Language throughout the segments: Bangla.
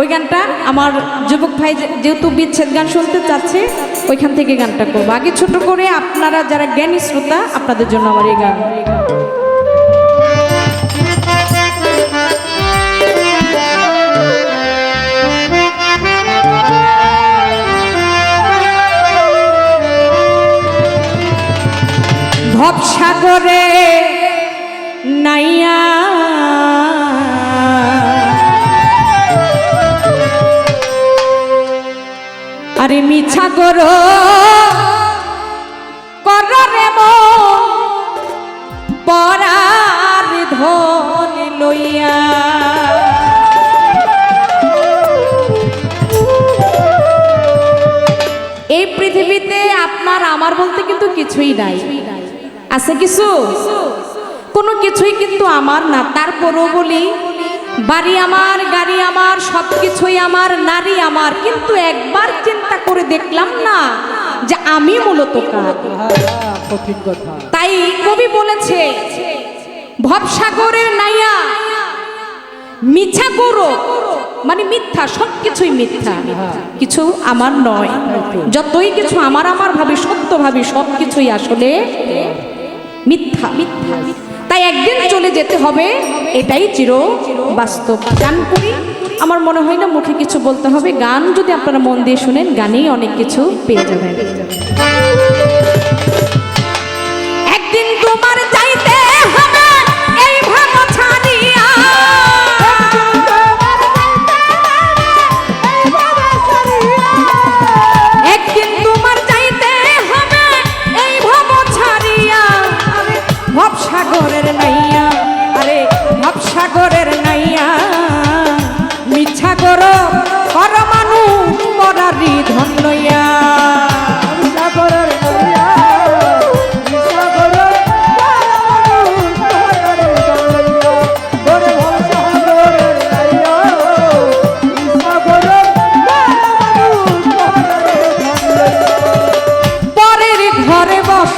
ওই গানটা আমার যুবক ভাই যেহেতু বিচ্ছেদ গান শুনতে চাচ্ছে, ওইখান থেকে গানটা করব। আগে ছোট করে আপনারা যারা জ্ঞানী শ্রোতা, আপনাদের জন্য আমার এই গান। ভবসাগরে নাইয়া মিছা করো। কররে পরার ধন লইয়া। এই পৃথিবীতে আপনার, আমার বলতে কিন্তু কিছুই নাই। আছে কিছু? কোনো কিছুই কিন্তু আমার না, তারপরও বলি বাড়ি আমার, গাড়ি আমার সব কিছুই আমার, নারী আমার। কিন্তু একবার চিন্তা করে দেখলাম না যে আমি মূলত কার। তাই কবি বলেছে ভবসাগরের নাইয়া মিছা গৌরব মানে মিথ্যা সব কিছুই মিথ্যা। কিছু আমার নয়। যতই কিছু আমার আমার ভাবি, সত্য ভাবি সব কিছুই আসলে মিথ্যা মিথ্যা। তাই একদিন চলে যেতে হবে, এটাই চির বাস্তব। গান করি, আমার মনে হয় না মুখে কিছু বলতে হবে। গান যদি আপনারা মন দিয়ে শুনেন, গানেই অনেক কিছু পেয়ে যাবেন।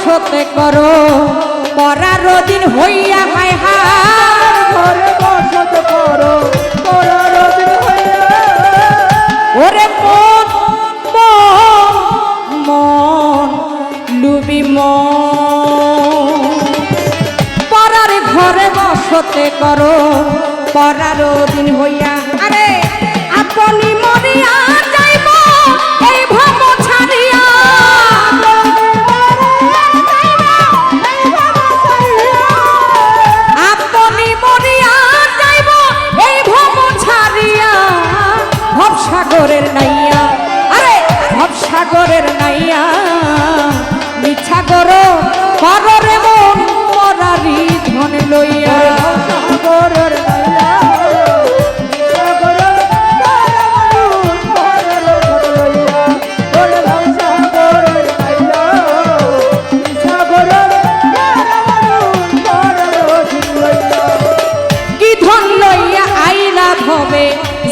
বসতে করো পরার দিন হইয়া হায় হায়। ঘরে বসত করো করার দিন হইয়া ওরে মন মন মন লুবি মন। পরার ঘরে বসতে করো পরার দিন হইয়া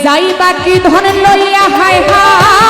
যাইবা কি ধন লইয়া হায় হায়।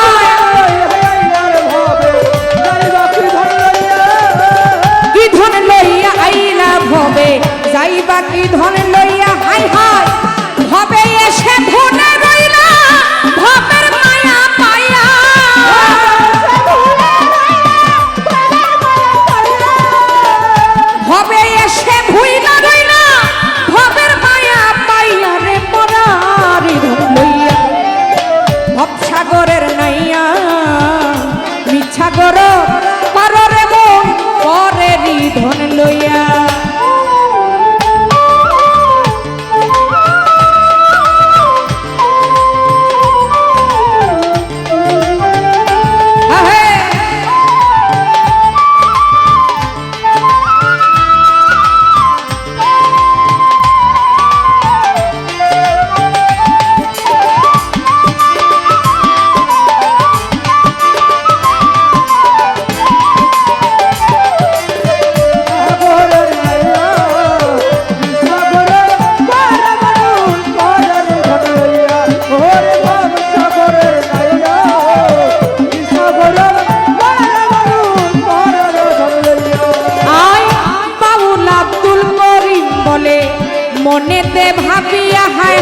মনেতে ভাবিয়া হায়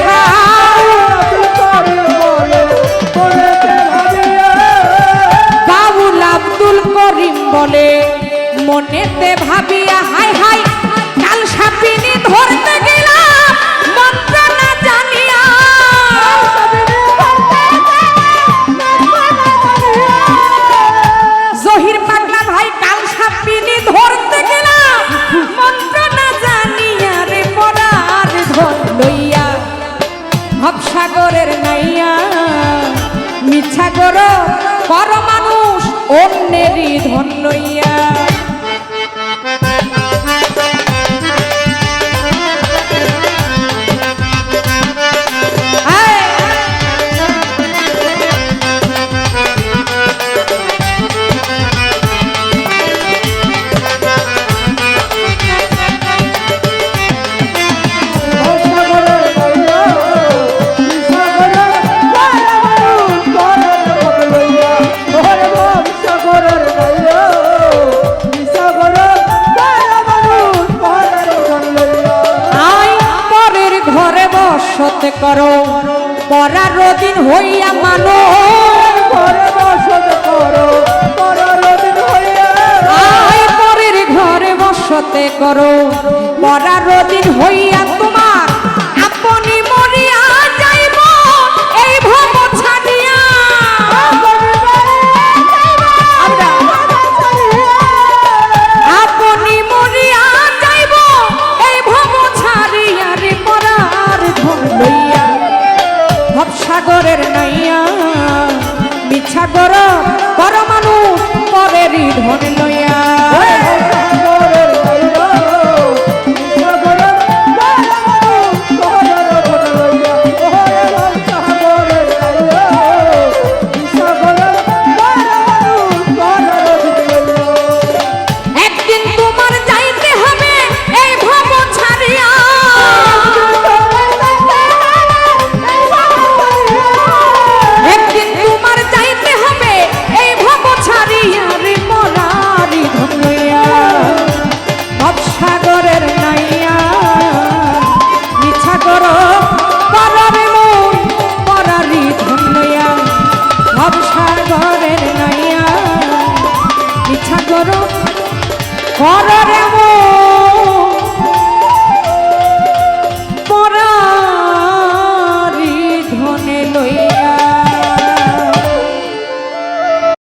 বাবুল আব্দুল করিম বলে মনেতে ভাবিয়া হায় হায় কাল সাপিনী ধরতে ধন্যইয়া পরার দিন হইয়া মানো ঘরে বসতে করো। পরার দিন হইয়া করো। করো রে মোর